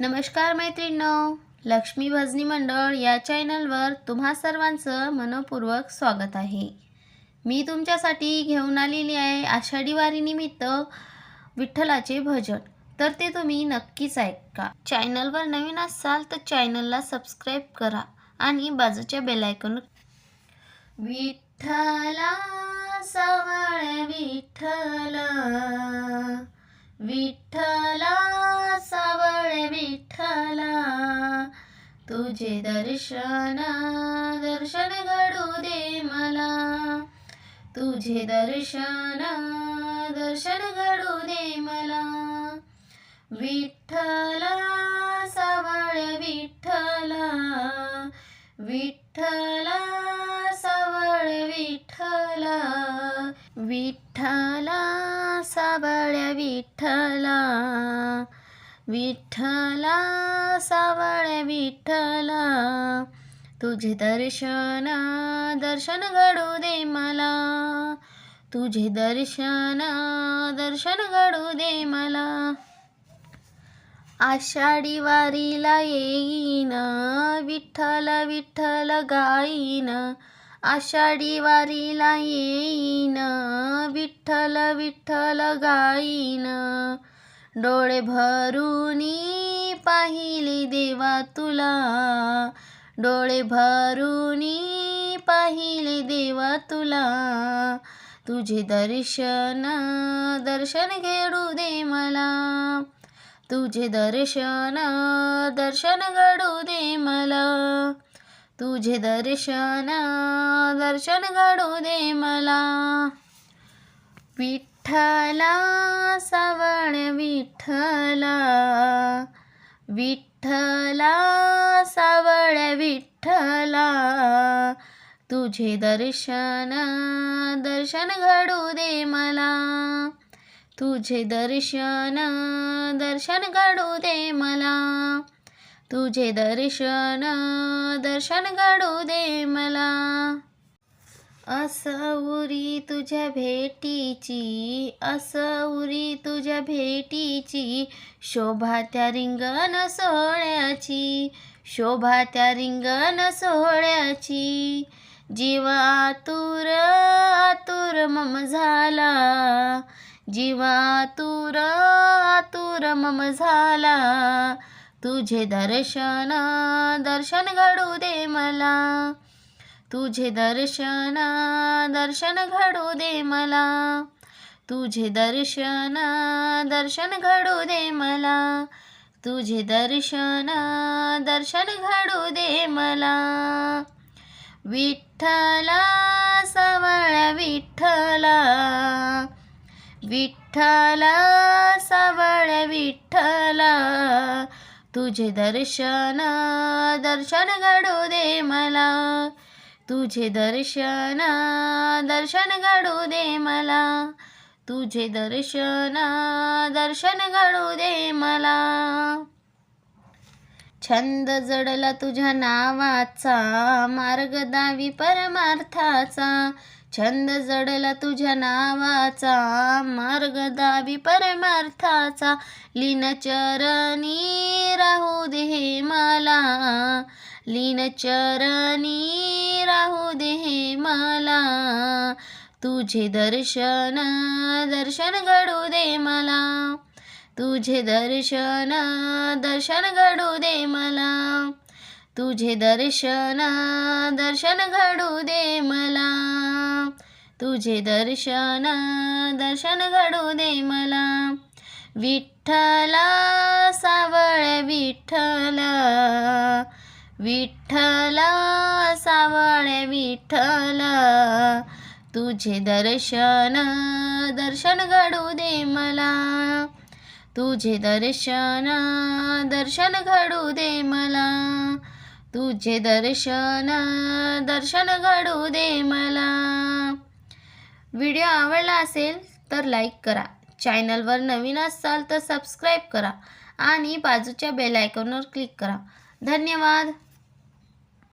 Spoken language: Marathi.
नमस्कार मैत्रिणींनो लक्ष्मी भजनी मंडळ या चॅनलवर तुम्हा सर्वांचं मनपूर्वक स्वागत आहे. मी तुमच्यासाठी घेऊन आलेली आहे आषाढी वारीनिमित्त विठ्ठलाचे भजन. तर ते तुम्ही नक्कीच ऐका. चॅनलवर नवीन असाल तर चॅनलला सबस्क्राईब करा आणि बाजूच्या बेलायकन विठ्ठला सवळ विठ्ठल विठ्ठल तुझे दर्शन दर्शन घडू दे मला. तुझे दर्शन दर्शन घडू दे मला. विठ्ठला सवळ विठ्ठला विठ्ठला सवळ विठ्ठला विठ्ठला सावळ्या विठ्ठला. विठ्ठला सावळ विठ्ठला तुझे दर्शन दर्शन घडू दे मला. तुझे दर्शन दर्शन घडू दे मला. आषाढी वारीला येईन विठ्ठल विठ्ठल गाईन. आषाढी वारीला येईन विठ्ठल विठ्ठल गाईन. डोळे भरूनी पाहिले देवा तुला. डोळे भरूनी पाहिले देवा तुला. तुझे दर्शन दर्शन घेडू दे मला. तुझे दर्शन दर्शन घडू दे मला. तुझे दर्शन दर्शन घडू दे मला. पीठ विठ्ठला सावळ विठ्ठला. विठ्ठला सावळ विठ्ठला. तुझे दर्शन दर्शन घडू दे मला. तुझे दर्शन दर्शन घडू दे मला. तुझे दर्शन दर्शन घडू दे मला. असौरी तुझ्या भेटीची असौरी तुझ्या भेटीची शोभा त्या रिंगण सोहळ्याची शोभा त्या रिंगण सोहळ्याची. जीवातुर आतुर मम झाला जीवातुर आतुर मम झाला. तुझे दर्शन दर्शन घडू दे मला तुझे दर्शना दर्शन घडू दे मला. तुझे दर्शना दर्शन घडू दे मला. तुझे दर्शना दर्शन घडू दे मला. विठ्ठला सावळ विठ्ठला. विठ्ठला सवळ विठ्ठला. तुझे दर्शन दर्शन घडू दे मला. तुझे दर्शन दर्शन घडू दे मला. तुझे दर्शन दर्शन घडू दे मला. छंद जडला तुझ्या नावाचा मार्ग दावी परमार्थाचा. छंद जडला तुझ्या नावाचा मार्ग दावी परमार्थाचा. लीन चरणी राहू दे लीन चरणी राहू दे मला. तुझे दर्शन दर्शन घडू दे मला. तुझे दर्शन दर्शन घडू दे मला. तुझे दर्शन दर्शन घडू दे मला. तुझे दर्शन दर्शन घडू दे मला. विठ्ठला सावळ विठ्ठला. विठ्ठला सावळे विठ्ठल तुझे दर्शन दर्शन घडू दे मला. तुझे दर्शन दर्शन घडू दे मला. तुझे दर्शन दर्शन घडू दे मला. व्हिडिओ आवडला असेल तर लाईक करा. चॅनलवर नवीन असाल तर सबस्क्राईब करा. आणि बाजूच्या बेल आयकॉनवर क्लिक करा. धन्यवाद.